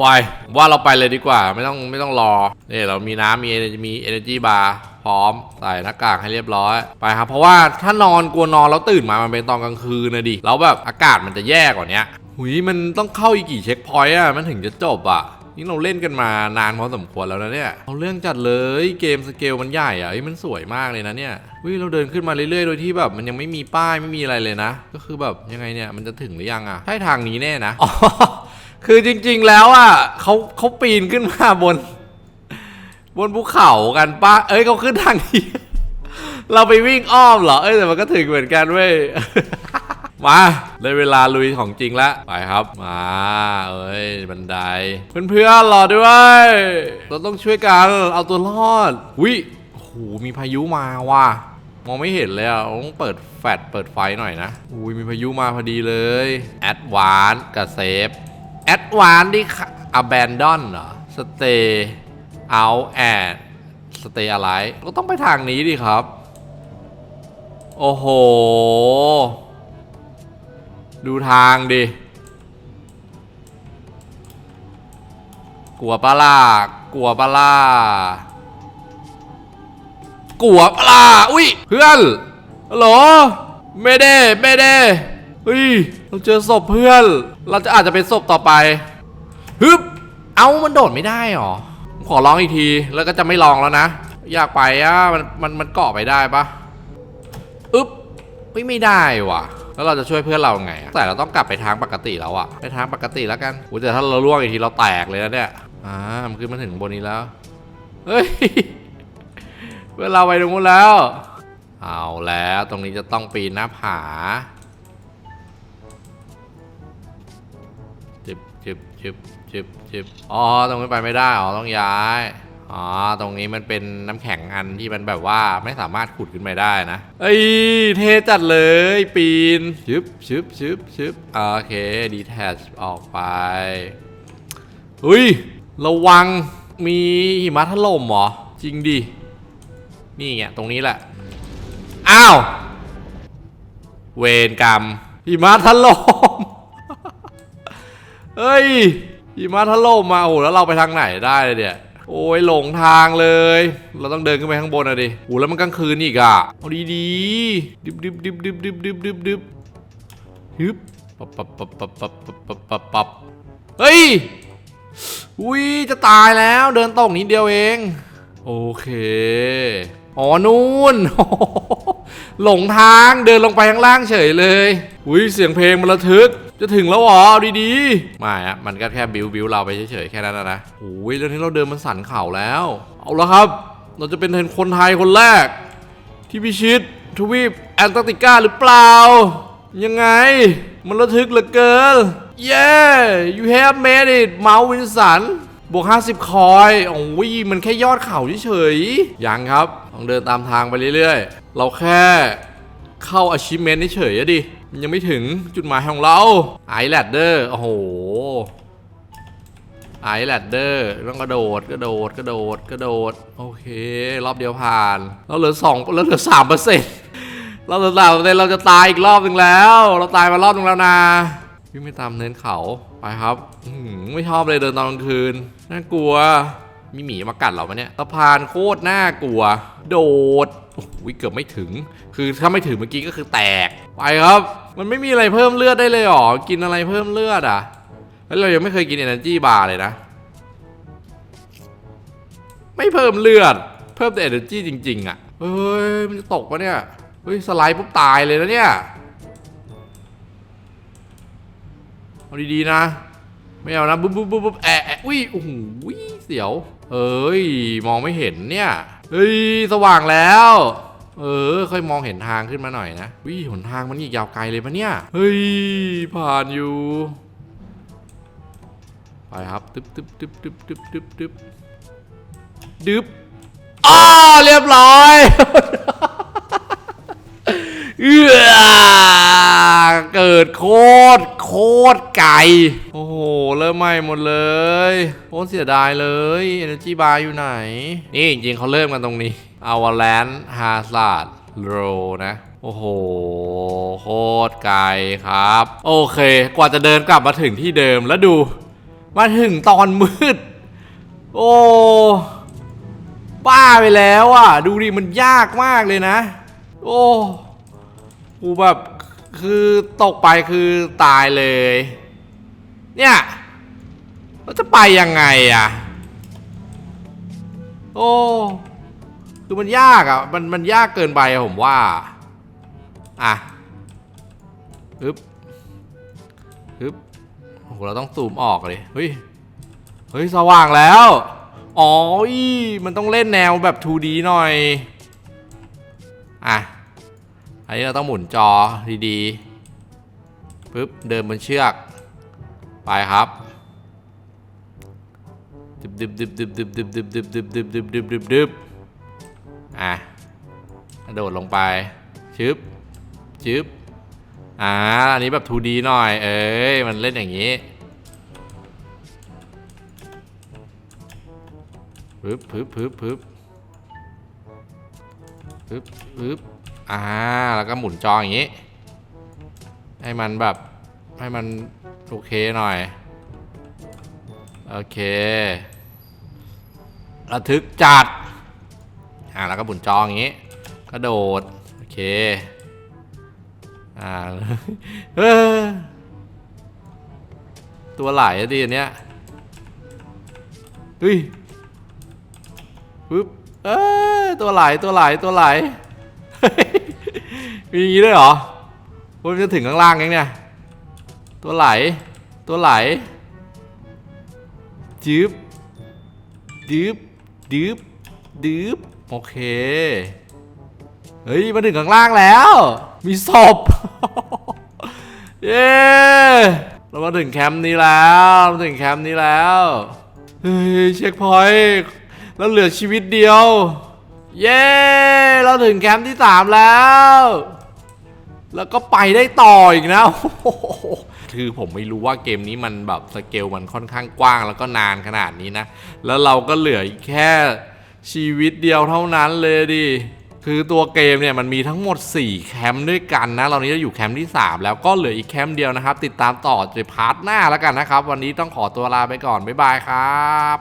ปล่อยว่าเราไปเลยดีกว่าไม่ต้องไม่ต้องรอนี่เรามีน้ำมี energy มี energy bar พร้อมใส่หน้ากากให้เรียบร้อยไปครับเพราะว่าถ้านอนกลัวนอนแล้วตื่นมามันเป็นตอนกลางคืนนะดิแล้วแบบอากาศมันจะแย่กว่าเนี้ยหุยมันต้องเข้าอีกกี่เช็คพอยต์อะมันถึงจะจบอะนี่เราเล่นกันมานานพอสมควรแล้วนะเนี่ยเอาเรื่องจัดเลยเกมสเกลมันใหญ่อะเฮ้มันสวยมากเลยนะเนี่ยวิเราเดินขึ้นมาเรื่อยๆ โดยที่แบบมันยังไม่มีป้ายไม่มีอะไรเลยนะ ก็คือแบบยังไงเนี่ยมันจะถึงหรือยังอะใช่ทางนี้แน่นะ คือจริง ๆ แล้วอะเขาเขาปีนขึ้นมาบน บนภูเขากันป้าเอ้ยเขาขึ้นทางนี้ เราไปวิ่งอ้อมเหรอ เอ้ยแต่มันก็ถึงเหมือนกันเว้ย มาได้เวลาลุยของจริงล้วไปครับ มาเอ้ยบันได เพื่อนๆรอด้วย เราต้องช่วยกัน เอาตัวรอดวิโอ้โหมีพายุมาว่ะมองไม่เห็นเลยอะต้องเปิดแฟลชเปิดไฟหน่อยนะ อุ้ยมีพายุมาพอดีเลย แอดวานกับเซฟ แอดวานนี่ค่ะ abandon เหรอ stay out and stay alive ก็ต้องไปทางนี้ดิครับ โอ้โห ดูทางดิ กลัวปะล่ะกลัวปะล่ะกลัวปะล่ะอุ้ยเพื่อนฮัลโหลไม่ได้ไม่ได้ เฮ้ยเราเจอศพเพื่อน เราจะอาจจะเป็นศพต่อไปฮึบเอ้ามันโดดไม่ได้หรอขอลองอีกทีแล้วก็จะไม่ลองแล้วนะ อยากไปอะมันมันมันเกาะไปได้ปะอึ๊บไม่ได้ว่ะ แล้วเราจะช่วยเพื่อนเราไงแต่เราต้องกลับไปทางปกติแล้วอะไปทางปกติแล้วกันโอ้แต่ถ้าเราล่วงอีกทีเราแตกเลยนะเนี่ยอ่ามันขึ้นมาถึงบนนี้แล้วเฮ้ยเพื่อนเราไปตรงนู้นแล้ว เอาแล้วตรงนี้จะต้องปีนหน้าผา จึบจึบจึบจึบจึบอ๋อ ตรงนี้ไปไม่ได้ อ๋อ ต้องย้าย อ๋อ ตรงนี้มันเป็นน้ำแข็งอันที่มันแบบว่าไม่สามารถขุดขึ้นไปได้นะ เอ้ย เทจัดเลย ปีนชึบชึบชึบชึบโอเค ดีแทชออกไป อุ้ย ระวัง มีหิมะถล่มเหรอ จริงดิ นี่ไง ตรงนี้แหละ อ้าว เวรกรรมหิมะถล่ม เฮ้ยหิมะถล่มมาโอ้โหแล้วเราไปทางไหนได้เลยเนี่ยโอ้ยหลงทางเลย เราต้องเดินขึ้นไปข้างบนอะดิโอ้แล้วมันกลางคืนอีกอะเอาดีๆดิบดิบดิบดิบดิบดิบดิบดิบฮึบปับปับปับปับปับปับปับปับปับเฮ้ยอุ้ยจะตายแล้วเดินตรงนิดเดียวเอง โอเคอ๋อนู่นหลงทางเดินลงไปข้างล่างเฉยเลยอุ้ยเสียงเพลงมันระทึก จะถึงแล้วเหรอเอดีๆไม่อะมันก็แค่บิวบิวเราไปเฉยๆแค่นั้นนะนะโอ้ยแล้วนี้เราเดินมันสันเข่าแล้ว เอาละครับ เราจะเป็นคนไทยคนแรก ที่พิชิตทวีปแอนตาร์กติกาหรือเปล่า ยังไง มันระทึกเหลือเกิน yeah you have made it เมาวินสันบวก 50 คอยโอ้ยมันแค่ยอดเขาเฉยๆยังครับ ต้องเดินตามทางไปเรื่อยๆ เราแค่เข้า achievement เฉยๆดิ มันยังไม่ถึงจุดหมายของเราไอแลดเดอร์โอ้โหไอแลดเดอร์ต้องกระโดดกระโดดกระโดดกระโดดโอเค รอบเดียวผ่านเราเหลือสองเราเหลือสามเปอร์เซ็นต์เราเหลือสามเปอร์เซ็นต์เราจะตายอีกรอบหนึ่งแล้ว เราตายมารอบหนึงแล้วนะวิ่งไม่ตามเนินเขาไปครับไม่ชอบเลยเดินตอนกลางคืนน่ากลัวมีหมีมากัดเราปะเนี่ยสะพานโคตรน่ากลัว โดด เกือบไม่ถึง คือถ้าไม่ถึงเมื่อกี้ก็คือแตก ไปครับ มันไม่มีอะไรเพิ่มเลือดได้เลยหรอ กินอะไรเพิ่มเลือดอะ แล้วเรายังไม่เคยกิน Energy Bar เลยนะ ไม่เพิ่มเลือด เพิ่มแต่ Energy จริง ๆ อะ เฮ้ย มันจะตกปะเนี่ย เฮ้ย สไลด์ปุ๊บตายเลยนะเนี่ย เอาดีๆนะ ไม่เอานะบุ๊บบุ๊บบุ๊บแอะแอะอุ้ยโอ้โหเสียว เอ้ย มองไม่เห็นเนี่ย เฮ้ย สว่างแล้ว เออ ค่อยมองเห็นทางขึ้นมาหน่อยนะวิหนทางมันอีกยาวไกลเลยปะเนี่ย เฮ้ย ผ่านอยู่ ไปครับ ตึ๊บตึ๊บตึ๊บตึ๊บตึ๊บตึ๊บตึ๊บดึ๊บอ้อเรียบร้อย เอื้อ เกิดโคตรโคตรไกลโอ้โห เริ่มใหม่หมดเลยโคตรเสียดายเลย Energy Bar อยู่ไหน นี่จริงๆเขาเริ่มกันตรงนี้ a v a l a n c e Hazard Row นะโอ้โห โคตรไกลครับ โอเค กว่าจะเดินกลับมาถึงที่เดิมแล้วดู มาถึงตอนมืด โอ้บ้าไปแล้วอะ ดูดิมันยากมากเลยนะ โอ้กูแบบ คือตกไปคือตายเลย เนี่ยเราจะไปยังไงอะ โอ้คือมันยากอะ มันมันยากเกินไปผมว่า อะฮึบฮึบโอ้เราต้องซูมออกเลย เฮ้ย เฮ้ย สว่างแล้ว อ๋ออีมันต้องเล่นแนวแบบ 2D หน่อย อะ อันนี้เราต้องหมุนจอดีๆปึ๊บเดินบนเชือก ไปครับดึบดึบดึบดึบดึบดึบดึบดึบดึบดึบดึบดึบดึบดึบอะกระโดดลงไปชึบชึบอ่าอันนี้แบบ 2D หน่อย เอ้ย มันเล่นอย่างนี้ปึ๊บปึ๊บปึ๊บปึ๊บปึ๊บปึ๊บ อ่า แล้วก็หมุนจออย่างนี้ ให้มันแบบ ให้มันโอเคหน่อย โอเค ระทึกจัด อ่า แล้วก็หมุนจออย่างนี้ กระโดด โอเค อ่าเออตัวไหลอะดิอันเนี้ยเฮ้ยปึ๊บเอ้ยตัวไหลตัวไหลตัวไหล มีอย่างนี้ด้วยเหรอว่ามันจะถึงข้างล่างยังเนี่ย ตัวไหล ตัวไหลจืบดืบดืบดืบโอเค เฮ้ย มาถึงข้างล่างแล้ว มีศพ เย้เรามาถึงแคมป์นี้แล้วมาถึงแคมป์นี้แล้ว เฮ้ย เช็คพอยต์แล้วเหลือชีวิตเดียว เย้ เราถึงแคมป์ที่สามแล้ว แล้วก็ไปได้ต่ออีกนะคือผมไม่รู้ว่าเกมนี้มันแบบสเกลมันค่อนข้างกว้างแล้วก็นานขนาดนี้นะ แล้วเราก็เหลือแค่ชีวิตเดียวเท่านั้นเลยดิ คือตัวเกมเนี่ยมันมีทั้งหมด 4 แคมป์ด้วยกันนะ เรานี้จะอยู่แคมป์ที่ 3 แล้วก็เหลืออีกแคมป์เดียวนะครับ ติดตามต่อในพาร์ทหน้าแล้วกันนะครับ วันนี้ต้องขอตัวลาไปก่อน บ๊ายบายครับ